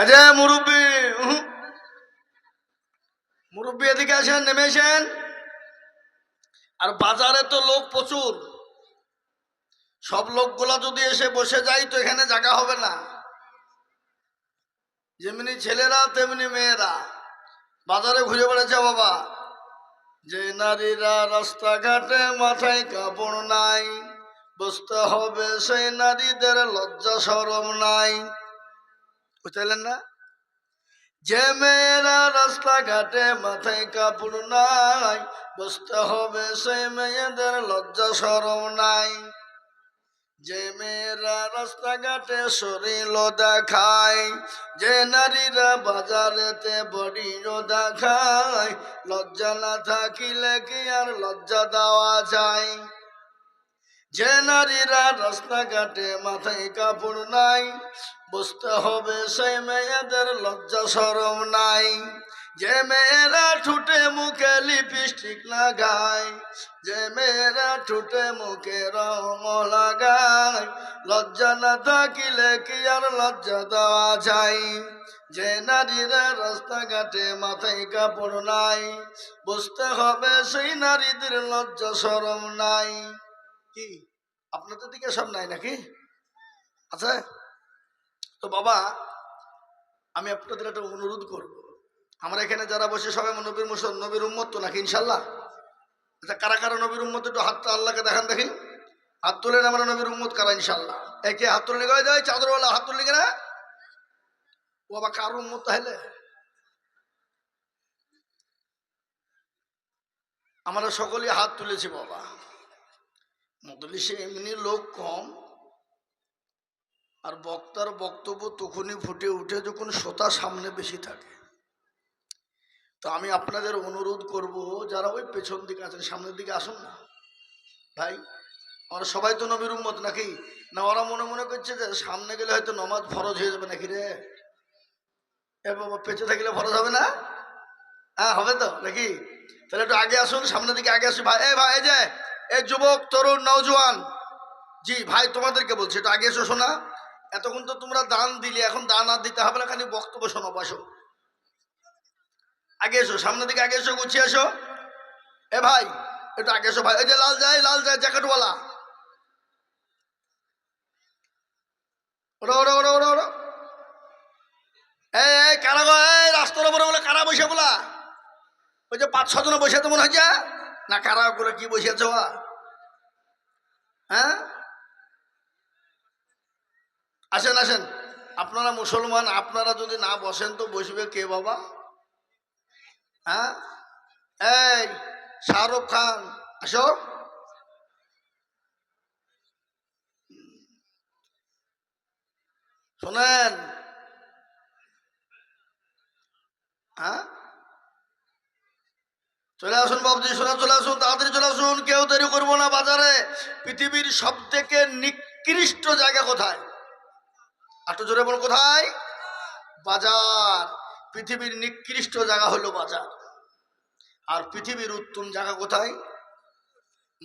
আচ্ছা মুরব্বী। মুরব্বী এদিকে আসেন নেমেছেন আর বাজারে তো লোক প্রচুর। সব লোকগুলা যদি এসে বসে যায়, তো এখানে জায়গা হবে না। যেমনি ছেলেরা, তেমনি মেয়েরা। বাজারে ঘুরে বেড়াচ্ছে বাবা। যে নারীরা রাস্তাঘাটে মাথায় কাপড় নাই বুঝতে হবে সেই নারীদের লজ্জা সরম নাই। বুঝতে না? যে মেয়েরা রাস্তাঘাটে মাথায় কাপড় নাই বুঝতে হবে সেই মেয়েদের লজ্জা সরম নাই। যে মেয়েরা রাস্তাঘাটে শরীর দেখায়, যে নারীরা বাজারেতে বডিও দেখায়, লজ্জা না থাকিলে কি আর লজ্জা দেওয়া যায়? যে নারীরা রাস্তাঘাটে মাথায় কাপড় নাই। বুঝতে হবে সেই মেয়েদের লজ্জা সরম নাই। যে মেয়েরা ঠুটে মুখে লিপস্টিক লাগায়, যে মেয়েরা ঠুটে মুখে রং লাগায়। লজ্জা না থাকিলে কি আর লজ্জা দেওয়া যায়? যে নারীরা রাস্তাঘাটে মাথায় কাপড় নাই। বুঝতে হবে সেই নারীদের লজ্জা সরম নাই। কি? আপনাদের দিকে সব নাই নাকি? আচ্ছা তো বাবা, আমি আপনাদের একটা অনুরোধ করব। আমরা এখানে যারা বসে সবাই নবীর মুসল নবীর উম্মত তো নাকি ইনশাল্লাহ আচ্ছা কারা কারা নবীর উম্মত? একটু হাতটা আল্লাহকে দেখান দেখি। হাত তুলেন আমরা নবীর উম্মত কারা ইনশাল্লাহ একে হাত তুলে গয়ে যায় চাদরওয়ালা, হাত তুলে কেনা ও আবার কার উম্মত তাহলে? আমরা সকলেই হাত তুলেছি বাবা। মদলিসে এমনি লোক কম, আর বক্তার বক্তব্য তখনই ফুটে উঠে যখন শ্রোতা সামনে বেশি থাকে। তো আমি আপনাদের অনুরোধ করব, যারা ওই পেছন দিকে আছেন, সামনের দিকে আসুন না। ভাই, আমরা সবাই তো নবীর উম্মত নাকি? না, ওরা মনে মনে করছে যে সামনে গেলে হয়তো নমাজ ফরজ হয়ে যাবে নাকি রে? এ বাবা, পেছনে থাকলে ফরজ হবে না? হ্যাঁ হবে তো, নাকি? তাহলে একটু আগে আসুন, সামনের দিকে আগে আসুন। ভাই এই ভাই, এই যে এই যুবক, তরুণ, নওজোয়ান। জি, ভাই, তোমাদেরকে বলছি এটা আগে এসো, শোনা। এতক্ষণ তো তোমরা দান দিলে, এখন দান আর দিতে হবে না, খালি বক্তব্য শোনো বসো। আগে এসো, সামনের দিকে আগে এসো, গুছিয়ে এসো। এ ভাই এটা আগে এসো, ভাই। এই যে লাল যায় লাল যায়, জ্যাকেটওয়ালা। ওরা ওরা কারা রাস্তার উপরে বলে কারা বসে বলা? ওই যে পাঁচ ছজন বসে তো মনে হচ্ছে না কারা করে কি বসে আছো হ্যাঁ? আসেন আসেন। আপনারা মুসলমান, আপনারা যদি না বসেন তো বসবে কে বাবা? হ্যাঁ? এই, শাহরুখ খান, আসো। শোনেন হ্যাঁ চলে আসুন বাবজি শোনা চলে আসুন, তাড়াতাড়ি চলে আসুন। কেউ দেরি করব না বাজারে। পৃথিবীর সব থেকে নিকৃষ্ট জায়গা কোথায়? একটু জোরে বল কোথায়? বাজার। পৃথিবীর নিকৃষ্ট জায়গা হলো বাজার। আর পৃথিবীর উত্তম জায়গা কোথায়?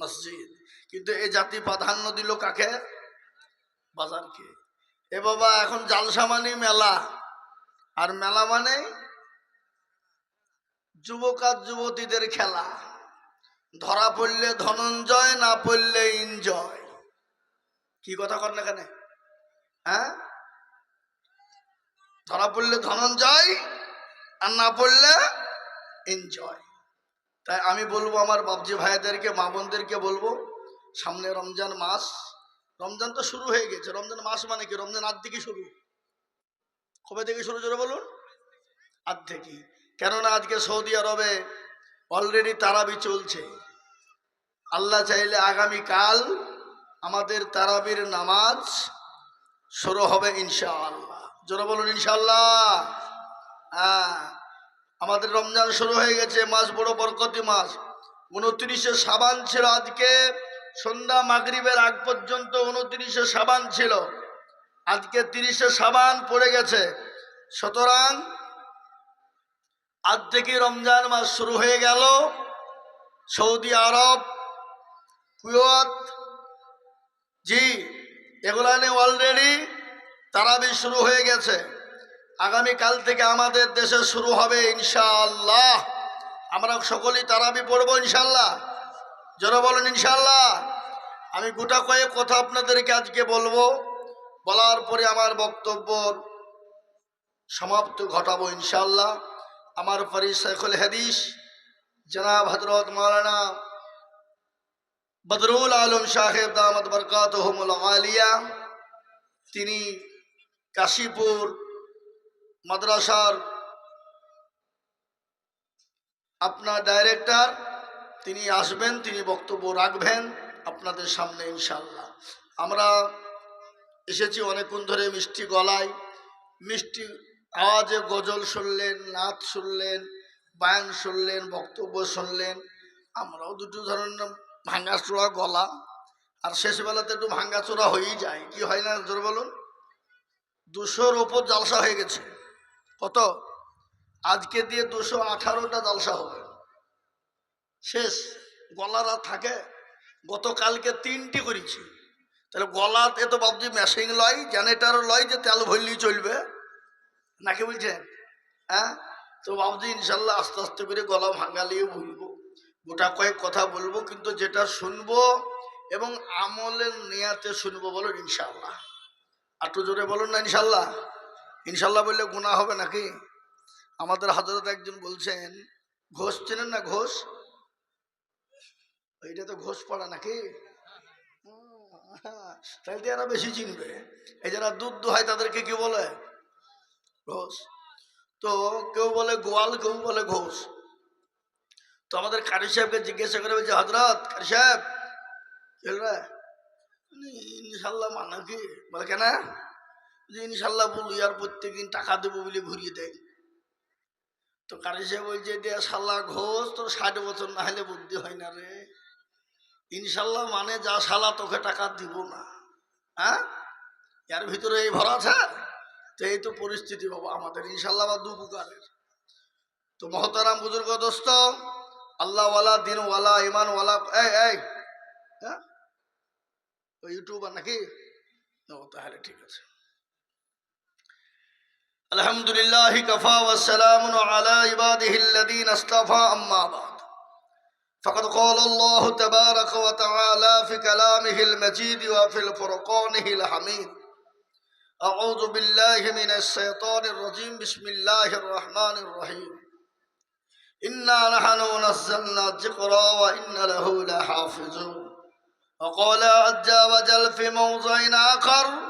মসজিদ। কিন্তু এ জাতি প্রাধান্য দিল কাকে? বাজারকে। এ বাবা, এখন জালসা মানে মেলা। আর মেলা মানে যুবক আর যুবতীদের খেলা। ধরা পড়লে ধনঞ্জয়, না পড়লে ইনজয় কি কথা কর না এখানে হ্যাঁ? ধরা পড়লে ধনঞ্জয়, আর না পড়লে এনজয় তাই আমি বলব আমার বাবজি ভাইদেরকে, মা বোনদেরকে বলব, সামনে রমজান মাস। রমজান তো শুরু হয়ে গেছে। রমজান মাস মানে কি? রমজান থেকে শুরু। কবে থেকে শুরু? জোরে বলুন। থেকে কেননা আজকে সৌদি আরবে অলরেডি তারাবি চলছে। আল্লাহ চাইলে আগামী কাল আমাদের তারাবির নামাজ শুরু হবে ইনশাআল্লাহ। জোরে বলুন ইনশাআল্লাহ। হ্যাঁ আমাদের রমজান শুরু হয়ে গেছে, মাস বড় বরকতি মাস। উনত্রিশে সাবান ছিল আজকে, সন্ধ্যা মাগরিবের আগ পর্যন্ত উনত্রিশে সাবান ছিল। আজকে তিরিশে সাবান পড়ে গেছে। সুতরাং আজ থেকে রমজান মাস শুরু হয়ে গেল। সৌদি আরব, কুয়েত, জি এগুলানে অলরেডি তারাবি শুরু হয়ে গেছে। আগামী কাল থেকে আমাদের দেশে শুরু হবে ইনশাআল্লাহ। আমরা সকলেই তারাবি পড়ব ইনশাআল্লাহ। জোরে বলেন ইনশাআল্লাহ। আমি গোটা কয়েক কথা আপনাদেরকে আজকে বলব। বলার পরে আমার বক্তব্য সমাপ্ত ঘটাবো ইনশাআল্লাহ। আমার পরি শেখুল হাদিস, জনাব হজরত মৌলানা বদরুল আলম সাহেব দামদ বরকাত আলিয়া, তিনি কাশীপুর মাদ্রাসার আপনার ডাইরেক্টর তিনি আসবেন, তিনি বক্তব্য রাখবেন আপনাদের সামনে ইনশাল্লাহ আমরা এসেছি অনেকক্ষণ ধরে মিষ্টি গলায়, মিষ্টি আওয়াজে গজল শুনলেন, নাচ শুনলেন, বায়ান শুনলেন, বক্তব্য শুনলেন। আমরাও দুটো ধরনের ভাঙ্গাচোরা গলা। আর শেষবেলাতে একটু ভাঙ্গাচোরা হয়েই যায়। কি হয় না? জোর বলুন। দুশোর ওপর জালসা হয়ে গেছে। কত? আজকে দিয়ে দুশো আঠারোটা জালসা হবে। শেষ। গলার থাকে। গতকালকে তিনটি করেছি। তাহলে গলাতে তো ভাবছি মেশিন লয় জেনারেটারও লয় যে তেল ভরলেই চলবে। নাকি বলছেন? হ্যাঁ? তো ভাবছি ইনশাল্লাহ আস্তে আস্তে করে গলা ভাঙালিয়ে বলব। গোটা কয়েক কথা বলব, কিন্তু যেটা শুনব এবং আমলের নেয়াতে শুনব বলো ইনশাল্লাহ। একটু জোরে বলুন না ইনশাল্লাহ? ইনশাল্লাহ বললে গুণা হবে নাকি? আমাদের হাজরত একজন বলছেন, ঘোষ চেনেন না ঘোষ? এইটা তো ঘোষ পড়া নাকি? তাহলে তো এরা বেশি চিনবে। এই যারা দুধ দোহায় তাদেরকে কি বলে? ঘোষ। তো কেউ বলে গোয়াল, কেউ বলে ঘোষ। তো আমাদের কারি সাহেবকে জিজ্ঞাসা করে বলছে হজরত কারি সাহেব ইনশাল্লাহ মানা কি বলে, কেন? যে ইনশাল্লাহ বলি আর প্রত্যেকদিন টাকা দেবো বলে ঘুরিয়ে দেয়। তো কারি সাহেব বলছে দিয়ে শাল্লা ঘোষ, তোর ষাট বছর না হলে বুদ্ধি হয় না রে। ইনশাল্লাহ মানে যা শালা, তোকে টাকা দিব না। হ্যাঁ? এর ভিতরে এই ভরা আছে তো এই তো পরিস্থিতি বাবা আমাদের ইনশাল্লাহ বা দু প্রকারের তো মহতারাম বুজুর্গ দোস্ত আল্লাহওয়ালা দিনওয়ালা ইমানওয়ালা এই এই হ্যাঁ ওই ইউটিউবার নাকি ও তাহলে ঠিক আছে الحمد لله كفى والسلام على عباده الذين اصطفى أما بعد فقد قال الله تبارك وتعالى في كلامه المجيد وفي الفرقانه الحميد أعوذ بالله من الشيطان الرجيم. بسم الله الرحمن الرحيم. إنا نحن نزلنا الذكر وإن له لحافظون. وقال عز وجل في موضع آخر